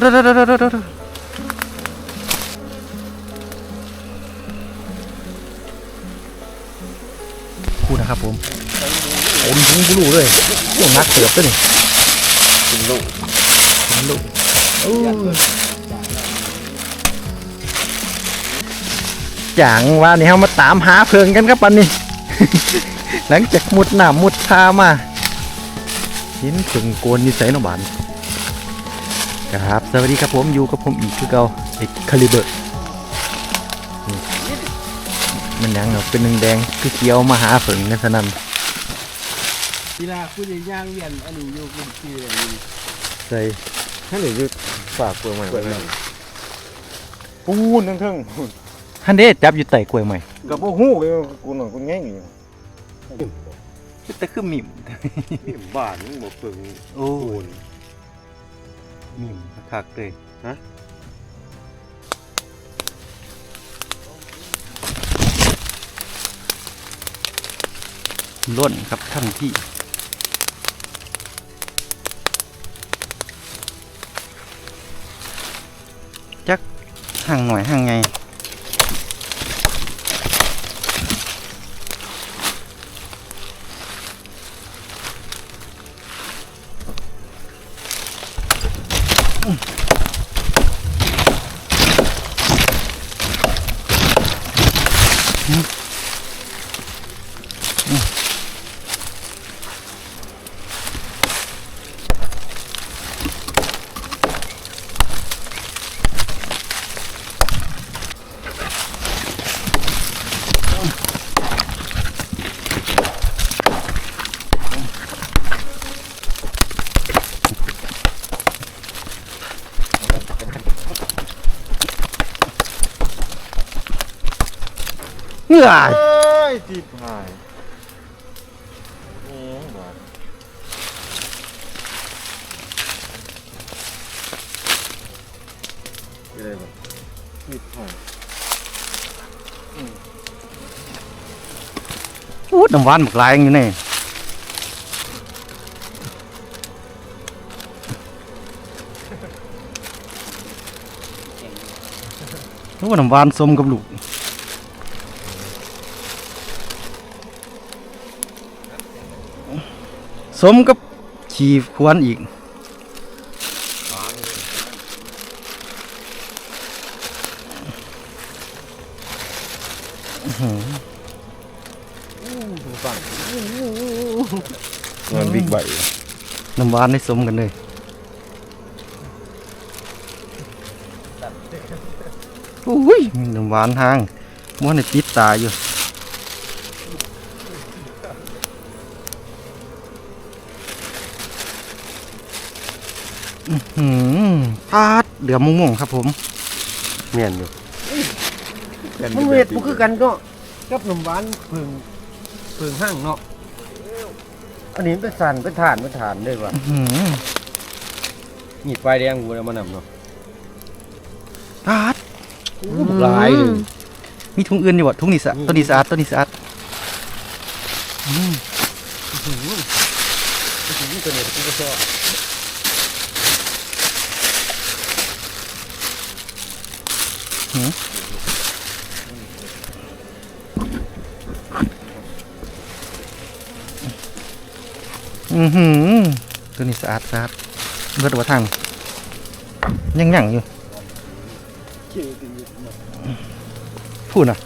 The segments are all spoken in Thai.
เดี๋ยวเดี๋ยวเดี๋ยวเดี๋ยวเดี๋ยวพูดนะครับผมโอ้ยงกูรู้เลยพวกนักเสือบตัวนี่กินลูกถึงลูกโอู้จางว่านี่เฮามาตามหาเพิงกันครับปันนี้หลังจากมุดหน้ามุดทามาหินเพิงโกนนิสัยนบาน ครับ สวัสดีครับผมอยู่กับผมอีกคือเก่าไอ้คาลิเบอร์มันยังเนาะเป็นแดงๆคือเขียวมาหาเพิงกันสนั่นกีฬาผู้ใหญ่ย่างเวียนอันนี้อยู่กลุ่มที่อะไรอยู่ใส่ท่านหรืออยู่ฝากเปลือกใหม่เปลือกใหม่ปูนทั้งทั้งฮันเด้จับอยู่ไต่กล้วยใหม่กับพวกหูเลยกูหน่อยกูแง่งอยู่แต่คือมิมนี่บ้านมึงบอกเปลือกโอ้ปู นมิมคักเลยฮะล้นครับท่านที่จักห่างหน่อยห่างไง Hmm? เหนื่อยเอ้ยจีบหายนี่บาดอะไรบ้างจีบหายอู้น้ำหวานหมกลายอยู่นี่โอ้น้ำหวานสมกับลูก สมกับขี่ควรอีกเงินบิ๊กใบน้ำหวานให้สมกันเลยอุ้ยน้ำหวานทางม้วนในปิดตาอยู่ อืมพาดเดือมม่วงๆครับผมเมียนอยู่มันเวทมันคือกันก็กับหนุ่มหวานเพึ่งเพึ่งห้างเนาะอันนี้เป็นสันเป็นฐานเป็นฐานเลยว่ะอื้อหือมีไฟแดงกูเลยมานำเนาะพาดหลายเลยมีถุงอื่นอยู่บ่ถุงนี้สะตัวนี้สะอาดตัวนี้สะอาดอืมตัวนี้กูก็ชอบ อือหือตัวนี้สะอาดสะอาดเบิดว่าทางยังยังอยู่พูดนะ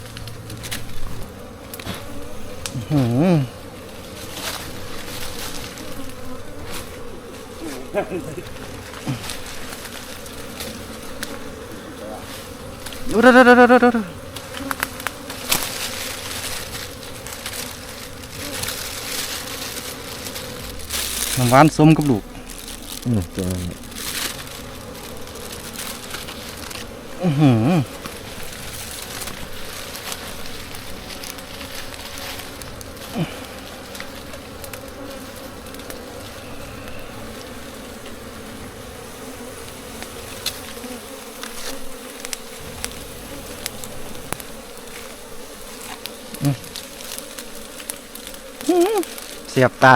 อื้อหือ เดี๋ยวเดี๋ยวเดี๋ยวเดี๋ยวเดี๋ยวน้ำหวานสมกับลูกอืมตัวอื้อหือ เสียบตา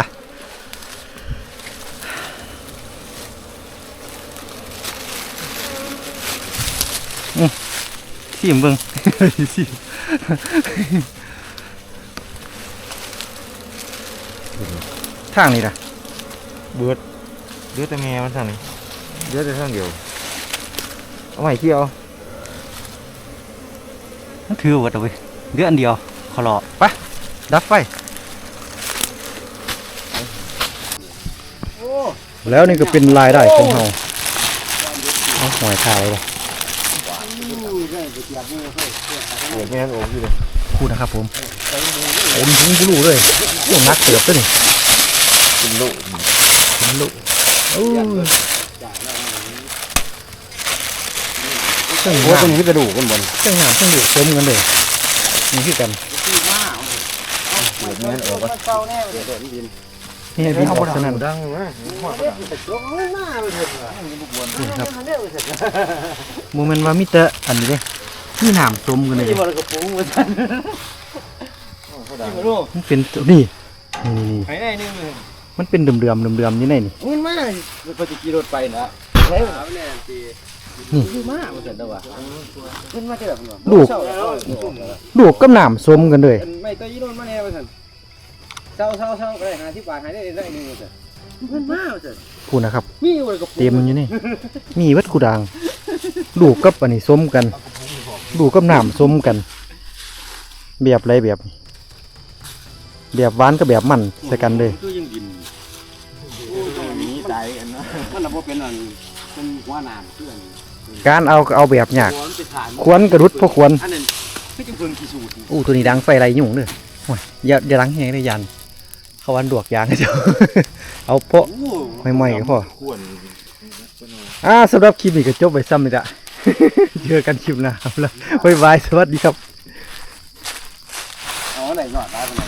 อชิมเบิ่งชิมทางนี้ล่ะเบือดเบือดแต่แม่มันทางนี้เบือดแต่ทางเดียว เอาใหม่ที่เอามันถือวัดเอาไว้เดืออันเดียวขอรอไปดับไฟ แล้วนี่ก็เป็นรายได้ของเราเอาหอยขายเลยโอ้แม่นโอ้อยู่เลยพูดนะครับผมผมถึงผู้รู้เลยพวกนักเกือบด้วยนี่เป็นโลเป็นลูกโอ้ยเครื่องโอ้งาตัวมนี้กระดูกกันบนเครื่องงามเครื่องดูดเติมกันเลยนี่คือกันแม่นออกว่า นี่ให้พี่ออกเท่านั้นดังวะนี่ครับโมเมนต์ว่ามิเตอร์อันนี้เลยนี่หนามจมกันเลยที่บอลกระปุกมาสั่นที่มาดูมันเป็นตัวนี่นี่นี่นี่ไปได้นึงเลยมันเป็นเดือมเดือมเดือมเดือมๆนี่ไงนี่เงินมาปฏิกิรถไปนะแล้วเนี่ยตีนี่คือมาบ่สั่นเด้อว่ะเงินมาเท่าไหร่ลูกเช้าแล้วลูกกับหนามสมกันเลยไม่ตัวยี่โดนมาแน่บ่สั่น เช้าเช้าเช้าก็ได้50บาทหายได้ได้นึงบ่สั่นเงินมาบ่สั่นพูดนะครับ มีอยู่กระปุกเต็มอยู่นี่ มีวัดกูดังลูกกับอันนี้สมกันลูกกับหนามสมกัน แบบไรแบบนี้แบบหวานกับแบบมันใส่กันเลยคือยังดินโอ้ยมีตายอันนะมันน่ะบ่เป็นอันเป็นหัวหนามคืออันการเอาก็เอาแบบยากหัวมันเป็นฐานควรกระดุดพอควรอันนั้นคือจังเพิ่งกี่สูตรอู้ตัวนี้ดังไฟไรยุ่งเลยโอ้ยอย่าอย่าดังแหงเลยยัน เขาวันดวกยางให้เจ้าเอาเพาะโอ้ใหม่ๆก็พอควรอ่าสำหรับคลิปนี้ก็จบไปซ้ำเลยจ้ะเจอกันคลิปหน้าครับแล้วบ๊ายบายสวัสดีครับเอาไหนหน่อยตายไปไหน